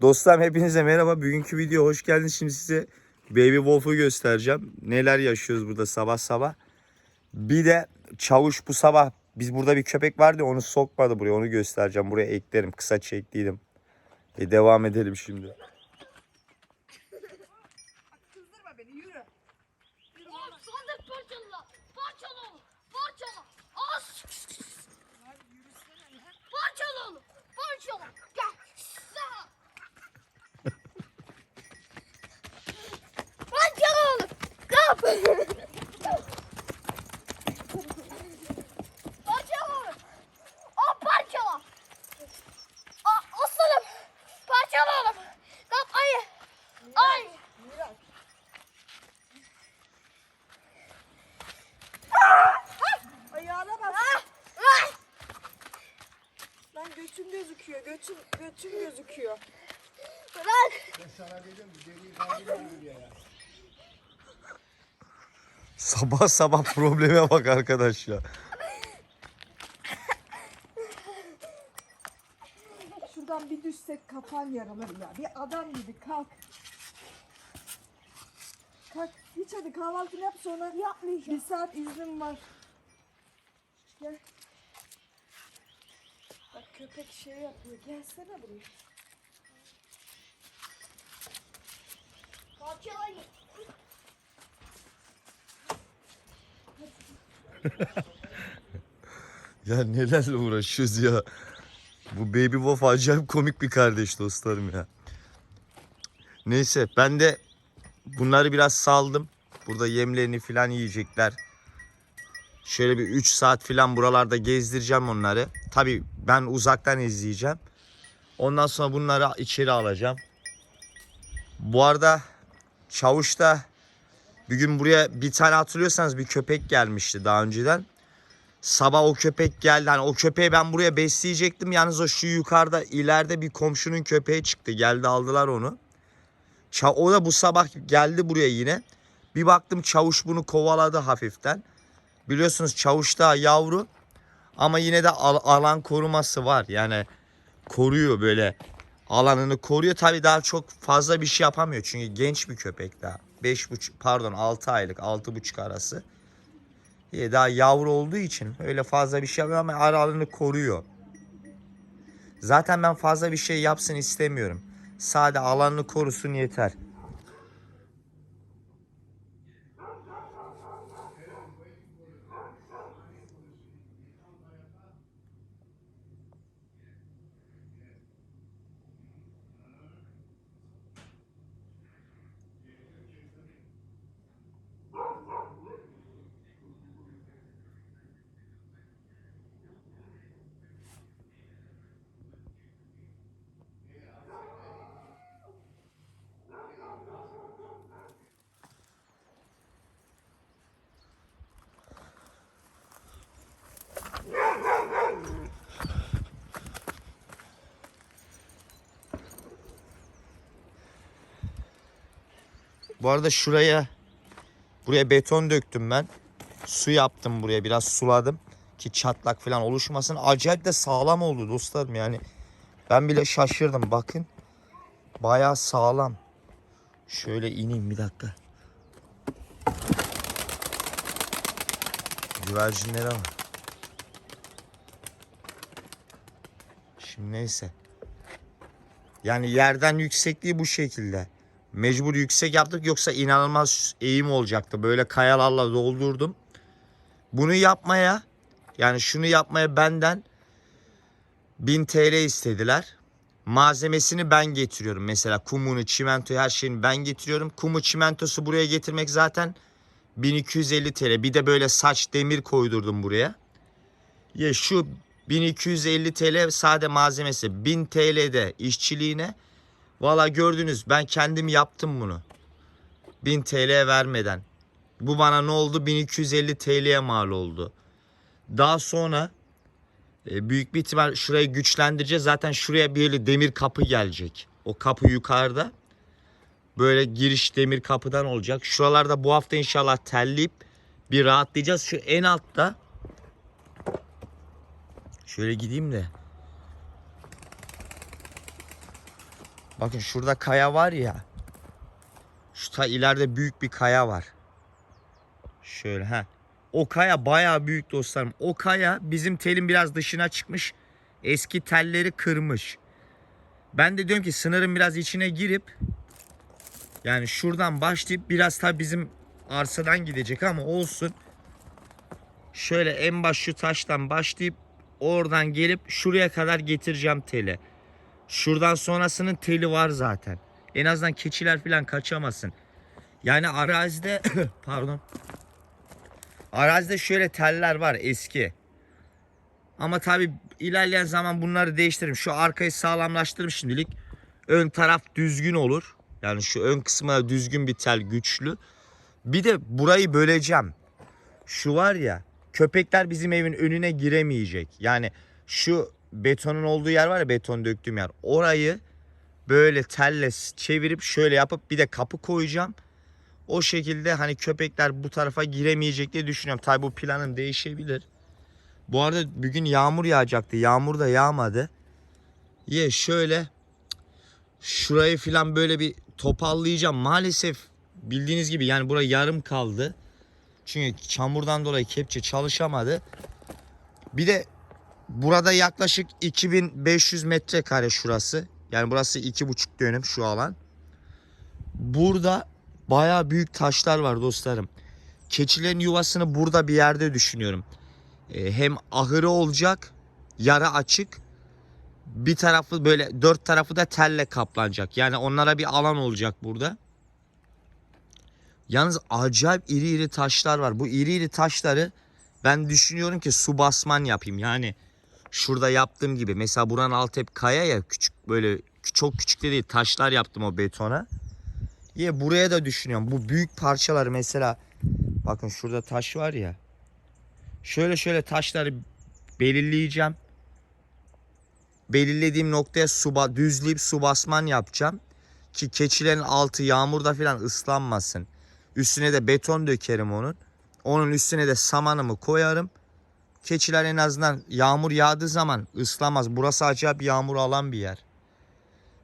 Dostlarım hepinize merhaba. Bugünkü video hoş geldiniz. Şimdi size Baby Wolf'u göstereceğim. Neler yaşıyoruz burada sabah sabah. Bir de çavuş bu sabah biz burada bir köpek vardı onu sokmadı buraya onu göstereceğim. Buraya eklerim kısa çektiydim. E, devam edelim şimdi. Gözüküyor. Götün, götün gözüküyor. Bırak. Sabah sabah probleme bak arkadaş ya. Şuradan bir düşsek kafan yarılır ya. Bir adam gibi kalk. Kalk. Hiç hadi kahvaltını yap sonra yapmayacağım. Bir saat iznim var. Gel. Köpek şey yapıyor. Gelsene buraya. Ya nelerle uğraşıyoruz ya. Bu Baby Wolf acayip komik bir kardeş dostlarım ya. Neyse ben de bunları biraz saldım. Burada yemlerini falan yiyecekler. Şöyle bir 3 saat falan buralarda gezdireceğim onları. Tabi ben uzaktan izleyeceğim. Ondan sonra bunları içeri alacağım. Bu arada Çavuş'ta bir gün buraya bir tane hatırlıyorsanız bir köpek gelmişti daha önceden. Sabah o köpek geldi. Hani o köpeği ben buraya besleyecektim. Yalnız o şu yukarıda ileride bir komşunun köpeği çıktı. Geldi aldılar onu. O da bu sabah geldi buraya yine. Bir baktım çavuş bunu kovaladı hafiften. Biliyorsunuz çavuş da yavru. Ama yine de al- alan koruması var. Yani koruyor böyle. Alanını koruyor. Tabii daha çok fazla bir şey yapamıyor. Çünkü genç bir köpek daha. 5,5 pardon 6 aylık 6,5 arası. İyi, daha yavru olduğu için öyle fazla bir şey yapmıyor ama aralığını koruyor. Zaten ben fazla bir şey yapsın istemiyorum. Sade alanını korusun yeter. Arada şuraya buraya beton döktüm ben. Su yaptım buraya biraz suladım ki çatlak falan oluşmasın. Acayip de sağlam oldu dostlarım yani. Ben bile şaşırdım bakın. Bayağı sağlam. Şöyle ineyim bir dakika. Güvercinlere bak. Şimdi neyse. Yani yerden yüksekliği bu şekilde. Mecbur yüksek yaptık yoksa inanılmaz eğim olacaktı. Böyle kayalarla doldurdum. Bunu yapmaya yani şunu yapmaya benden 1000 TL istediler. Malzemesini ben getiriyorum. Mesela kumunu, çimentoyu her şeyini ben getiriyorum. Kumu, çimentosu buraya getirmek zaten 1250 TL. Bir de böyle saç demir koydurdum buraya. Ya şu 1250 TL sade malzemesi 1000 TL'de işçiliğine Valla gördünüz ben kendim yaptım bunu. 1000 TL vermeden. Bu bana ne oldu? 1250 TL'ye mal oldu. Daha sonra e, büyük bir ihtimal şurayı güçlendireceğiz. Zaten şuraya böyle demir kapı gelecek. O kapı yukarıda. Böyle giriş demir kapıdan olacak. Şuralarda bu hafta inşallah telleyip bir rahatlayacağız. Şu en altta şöyle gideyim de Bakın şurada kaya var ya. Şu ta ileride büyük bir kaya var. Şöyle ha. O kaya bayağı büyük dostlarım. O kaya bizim telin biraz dışına çıkmış. Eski telleri kırmış. Ben de diyorum ki sınırın biraz içine girip yani şuradan başlayıp biraz tabi bizim arsadan gidecek ama olsun. Şöyle en baş şu taştan başlayıp oradan gelip şuraya kadar getireceğim teli. Şuradan sonrasının teli var zaten. En azından keçiler falan kaçamasın. Yani arazide pardon. Arazide şöyle teller var eski. Ama tabi ilerleyen zaman bunları değiştiririm. Şu arkayı sağlamlaştırırım şimdilik. Ön taraf düzgün olur. Yani şu ön kısmına düzgün bir tel güçlü. Bir de burayı böleceğim. Şu var ya köpekler bizim evin önüne giremeyecek. Yani şu betonun olduğu yer var ya beton döktüğüm yer. Orayı böyle telle çevirip şöyle yapıp bir de kapı koyacağım. O şekilde hani köpekler bu tarafa giremeyecek diye düşünüyorum. Tabi bu planım değişebilir. Bu arada bugün yağmur yağacaktı. Yağmur da yağmadı. Ye şöyle şurayı falan böyle bir topallayacağım. Maalesef bildiğiniz gibi yani buraya yarım kaldı. Çünkü çamurdan dolayı kepçe çalışamadı. Bir de burada yaklaşık 2500 metrekare şurası. Yani burası iki buçuk dönüm şu alan. Burada bayağı büyük taşlar var dostlarım. Keçilerin yuvasını burada bir yerde düşünüyorum. Ee, hem ahırı olacak, yara açık. Bir tarafı böyle dört tarafı da telle kaplanacak. Yani onlara bir alan olacak burada. Yalnız acayip iri iri taşlar var. Bu iri iri taşları ben düşünüyorum ki su basman yapayım. Yani şurada yaptığım gibi. Mesela buranın altı hep kaya ya küçük böyle çok küçük de değil taşlar yaptım o betona. Ya buraya da düşünüyorum. Bu büyük parçaları mesela bakın şurada taş var ya. Şöyle şöyle taşları belirleyeceğim. Belirlediğim noktaya su düzleyip su basman yapacağım. Ki keçilerin altı yağmurda falan ıslanmasın. Üstüne de beton dökerim onun. Onun üstüne de samanımı koyarım. Keçiler en azından yağmur yağdığı zaman ıslamaz. Burası acayip yağmur alan bir yer.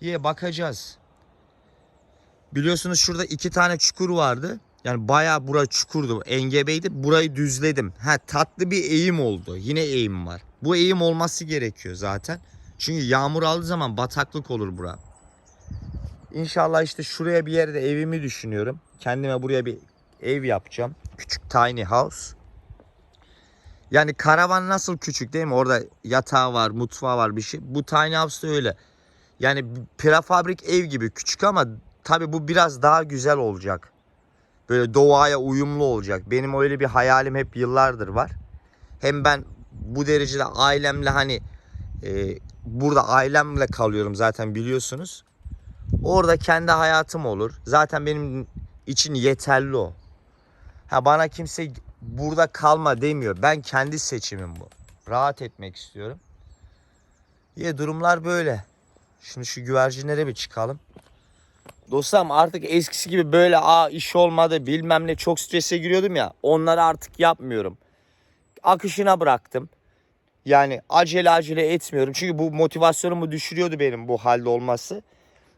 Ye bakacağız. Biliyorsunuz şurada iki tane çukur vardı. Yani bayağı bura çukurdu. Engebeydi. Burayı düzledim. Ha tatlı bir eğim oldu. Yine eğim var. Bu eğim olması gerekiyor zaten. Çünkü yağmur aldığı zaman bataklık olur bura. İnşallah işte şuraya bir yerde evimi düşünüyorum. Kendime buraya bir ev yapacağım. Küçük tiny house. Yani karavan nasıl küçük değil mi? Orada yatağı var, mutfağı var bir şey. Bu tiny house da öyle. Yani prefabrik ev gibi küçük ama tabi bu biraz daha güzel olacak. Böyle doğaya uyumlu olacak. Benim öyle bir hayalim hep yıllardır var. Hem ben bu derecede ailemle hani e, burada ailemle kalıyorum zaten biliyorsunuz. Orada kendi hayatım olur. Zaten benim için yeterli o. Ha bana kimse burada kalma demiyor. Ben kendi seçimim bu. Rahat etmek istiyorum. Ya durumlar böyle. Şimdi şu güvercinlere bir çıkalım. Dostlarım artık eskisi gibi böyle aa iş olmadı bilmem ne çok strese giriyordum ya. Onları artık yapmıyorum. Akışına bıraktım. Yani acele acele etmiyorum. Çünkü bu motivasyonumu düşürüyordu benim bu halde olması.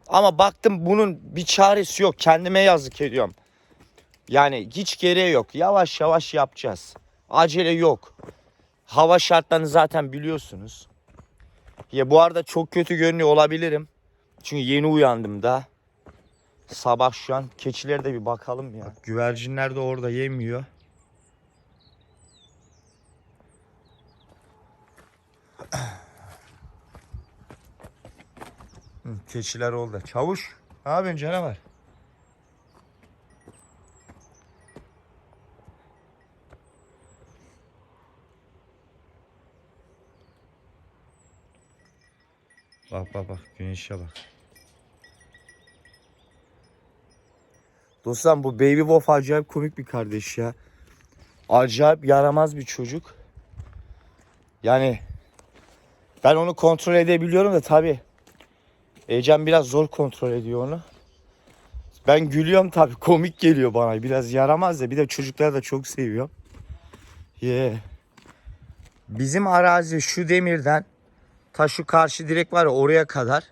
Ama baktım bunun bir çaresi yok. Kendime yazık ediyorum. Yani hiç gereği yok. Yavaş yavaş yapacağız. Acele yok. Hava şartlarını zaten biliyorsunuz. Ya bu arada çok kötü görünüyor olabilirim. Çünkü yeni uyandım da. Sabah şu an. Keçilere de bir bakalım ya. Bak, güvercinler de orada yemiyor. Keçiler orada. Çavuş. Ne yapıyorsun canavar? Bak bak bak güneşe bak. Dostlar bu Baby Wolf acayip komik bir kardeş ya. Acayip yaramaz bir çocuk. Yani ben onu kontrol edebiliyorum da tabi. Ecem biraz zor kontrol ediyor onu. Ben gülüyorum tabi komik geliyor bana. Biraz yaramaz da bir de çocukları da çok seviyorum. Yeah. Bizim arazi şu demirden ta şu karşı direk var ya oraya kadar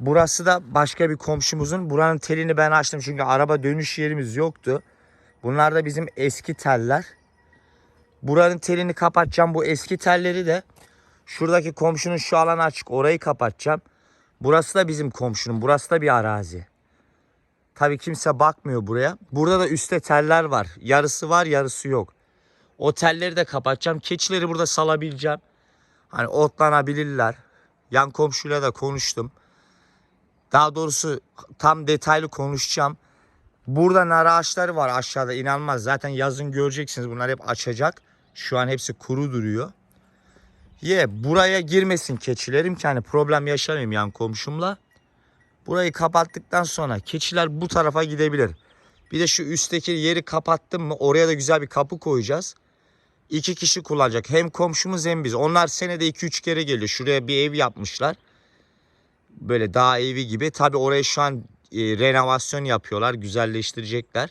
Burası da başka bir komşumuzun. Buranın telini ben açtım çünkü araba dönüş yerimiz yoktu. Bunlar da bizim eski teller. Buranın telini kapatacağım. Bu eski telleri de şuradaki komşunun şu alanı açık. Orayı kapatacağım. Burası da bizim komşunun. Burası da bir arazi. Tabii kimse bakmıyor buraya. Burada da üstte teller var. Yarısı var yarısı yok. O telleri de kapatacağım. Keçileri burada salabileceğim. Hani otlanabilirler. Yan komşuyla da konuştum. Daha doğrusu tam detaylı konuşacağım. Burada nar ağaçları var aşağıda inanılmaz. Zaten yazın göreceksiniz bunlar hep açacak. Şu an hepsi kuru duruyor. Ye buraya girmesin keçilerim ki hani problem yaşamayayım yan komşumla. Burayı kapattıktan sonra keçiler bu tarafa gidebilir. Bir de şu üstteki yeri kapattım mı oraya da güzel bir kapı koyacağız. İki kişi kullanacak. Hem komşumuz hem biz. Onlar senede 2-3 kere geliyor. Şuraya bir ev yapmışlar. Böyle dağ evi gibi. Tabi oraya şu an e, renovasyon yapıyorlar. Güzelleştirecekler.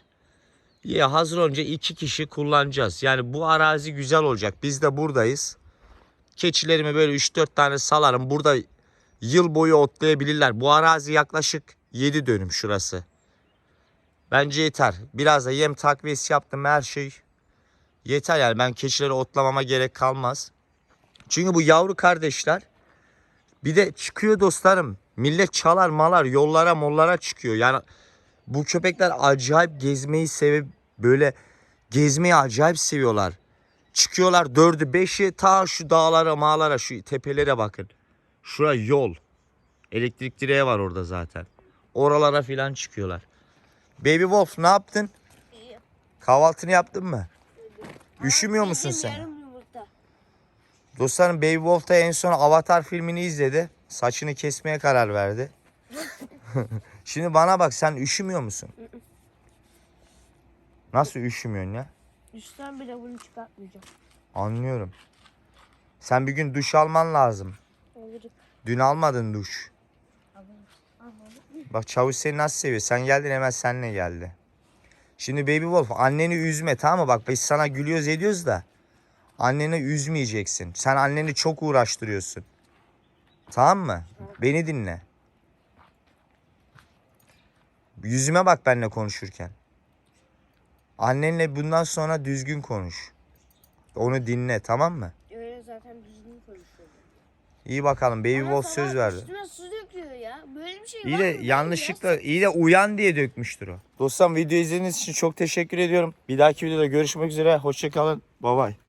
Ya hazır olunca iki kişi kullanacağız. Yani bu arazi güzel olacak. Biz de buradayız. Keçilerimi böyle 3-4 tane salarım. Burada yıl boyu otlayabilirler. Bu arazi yaklaşık 7 dönüm şurası. Bence yeter. Biraz da yem takviyesi yaptım her şey. Yeter yani ben keçileri otlamama gerek kalmaz. Çünkü bu yavru kardeşler bir de çıkıyor dostlarım. Millet çalar malar yollara mollara çıkıyor. Yani bu köpekler acayip gezmeyi sevip böyle gezmeyi acayip seviyorlar. Çıkıyorlar dördü beşi ta şu dağlara mağlara şu tepelere bakın. Şura yol. Elektrik direği var orada zaten. Oralara filan çıkıyorlar. Baby Wolf ne yaptın? İyi. Kahvaltını yaptın mı? Üşümüyor musun sen? yarım yumurta. Dostlarım Baby Wolf da en son Avatar filmini izledi. Saçını kesmeye karar verdi. Şimdi bana bak sen üşümüyor musun? Nasıl üşümüyorsun ya? Üstten bile bunu çıkartmayacağım. Anlıyorum. Sen bir gün duş alman lazım. Alırım. Dün almadın duş. Bak çavuş seni nasıl seviyor. Sen geldin hemen seninle geldi. Şimdi Baby Wolf anneni üzme tamam mı? Bak biz sana gülüyoruz ediyoruz da. Anneni üzmeyeceksin. Sen anneni çok uğraştırıyorsun. Tamam mı? Beni dinle. Yüzüme bak benimle konuşurken. Annenle bundan sonra düzgün konuş. Onu dinle tamam mı? Öyle zaten düzgün konuşuyorum. İyi bakalım Baby Wolf söz verdi. Üstüme su ya. Böyle bir şey İyi var de mı? Ben yanlışlıkla iyi de uyan diye dökmüştür o. Dostlarım video izlediğiniz için çok teşekkür ediyorum. Bir dahaki videoda görüşmek üzere. Hoşçakalın. Bay bay.